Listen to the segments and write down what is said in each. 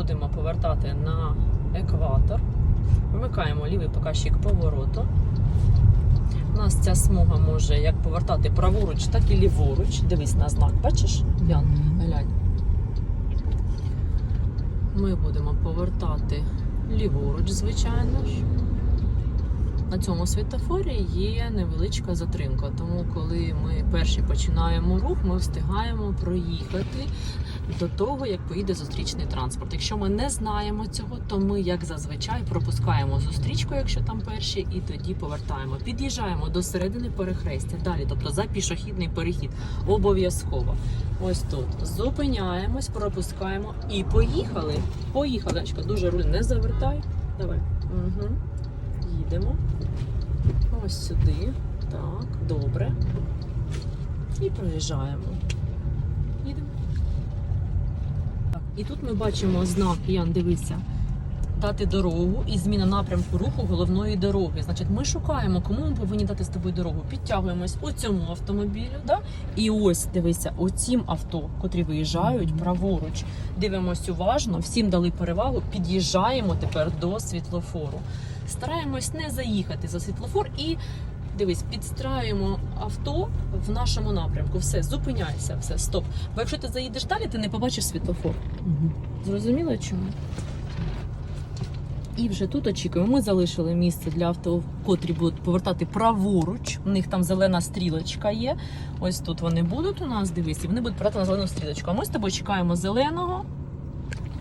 будемо повертати на екватор. Вмикаємо лівий показчик повороту. У нас ця смуга може як повертати праворуч, так і ліворуч. Дивись на знак, бачиш? Ян, глянь. Ми будемо повертати ліворуч, звичайно ж. На цьому світофорі є невеличка затримка, тому коли ми перші починаємо рух, ми встигаємо проїхати до того, як поїде зустрічний транспорт. Якщо ми не знаємо цього, то ми, як зазвичай, пропускаємо зустрічку, якщо там перші, і тоді повертаємо. Під'їжджаємо до середини перехрестя. Далі, тобто за пішохідний перехід, обов'язково. Ось тут зупиняємось, пропускаємо і поїхали. Поїхали. Дуже руль не завертай. Давай. Угу. Їдемо. Ось сюди. Так, добре. І проїжджаємо. Їдемо. І тут ми бачимо знак, Ян, дивися. Дати дорогу і зміна напрямку руху головної дороги. Значить, ми шукаємо, кому ми повинні дати з тобою дорогу. Підтягуємось у цьому автомобілю, да? і ось дивися, оцім авто, котрі виїжджають праворуч. Дивимось уважно, всім дали перевагу. Під'їжджаємо тепер до світлофору. Стараємось не заїхати за світлофор і дивись, підстраюємо авто в нашому напрямку. Все, зупиняйся, все, стоп. Бо якщо ти заїдеш далі, ти не побачиш світлофор. Зрозуміло чому? І вже тут очікуємо. Ми залишили місце для авто, котрі будуть повертати праворуч. У них там зелена стрілочка є. Ось тут вони будуть у нас, дивись, і вони будуть повертати на зелену стрілочку. А ми з тобою чекаємо зеленого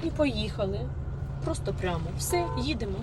і поїхали. Просто прямо. Все, їдемо.